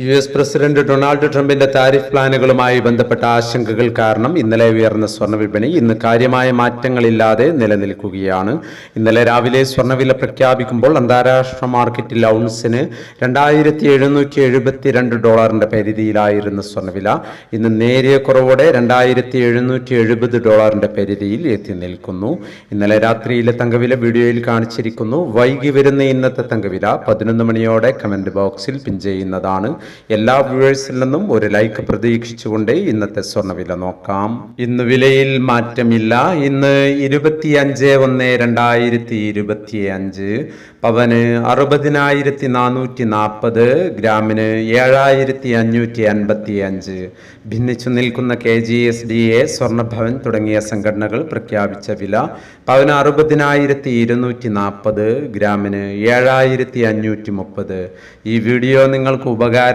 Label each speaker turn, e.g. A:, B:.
A: U S president Donald ട്രംപിന്റെ tariff പ്ലാനുകളുമായി ബന്ധപ്പെട്ട ആശങ്കകൾ കാരണം ഇന്നലെ ഉയർന്ന സ്വർണ വിപണി ഇന്ന് കാര്യമായ മാറ്റങ്ങളില്ലാതെ നിലനിൽക്കുകയാണ്. ഇന്നലെ രാവിലെ സ്വർണവില പ്രഖ്യാപിക്കുമ്പോൾ അന്താരാഷ്ട്ര മാർക്കറ്റിൽ ഔൺസിന് രണ്ടായിരത്തി എഴുന്നൂറ്റി എഴുപത്തിരണ്ട് ഡോളറിന്റെ പരിധിയിലായിരുന്നു സ്വർണവില. ഇന്ന് നേരിയ കുറവോടെ രണ്ടായിരത്തി എഴുന്നൂറ്റി എഴുപത് ഡോളറിന്റെ പരിധിയിൽ എത്തി നിൽക്കുന്നു. ഇന്നലെ രാത്രിയിലെ തങ്കവില വീഡിയോയിൽ കാണിച്ചിരിക്കുന്നു. വൈകി വരുന്ന ഇന്നത്തെ തങ്കവില പതിനൊന്ന് മണിയോടെ കമന്റ് ബോക്സിൽ പിൻ ചെയ്യുന്നതാണ്. എല്ലാ വ്യൂവേഴ്സിൽ നിന്നും ഒരു ലൈക്ക് പ്രതീക്ഷിച്ചുകൊണ്ട് ഇന്നത്തെ സ്വർണവില നോക്കാം. ഇന്ന് വിലയിൽ മാറ്റമില്ല. ഇന്ന് ഇരുപത്തി അഞ്ച് ഒന്ന് രണ്ടായിരത്തി ഇരുപത്തി അഞ്ച് പവന് അറുപതിനായിരത്തി നാനൂറ്റി നാൽപ്പത് ഗ്രാമിന് ഏഴായിരത്തി അഞ്ഞൂറ്റി അൻപത്തി അഞ്ച് ഭിന്നിച്ചു നിൽക്കുന്ന K G S D A സ്വർണഭവൻ തുടങ്ങിയ സംഘടനകൾ പ്രഖ്യാപിച്ച വില പവന് അറുപതിനായിരത്തി ഇരുന്നൂറ്റി നാൽപ്പത് ഗ്രാമിന് ഏഴായിരത്തി അഞ്ഞൂറ്റി മുപ്പത് ഈ വീഡിയോ നിങ്ങൾക്ക്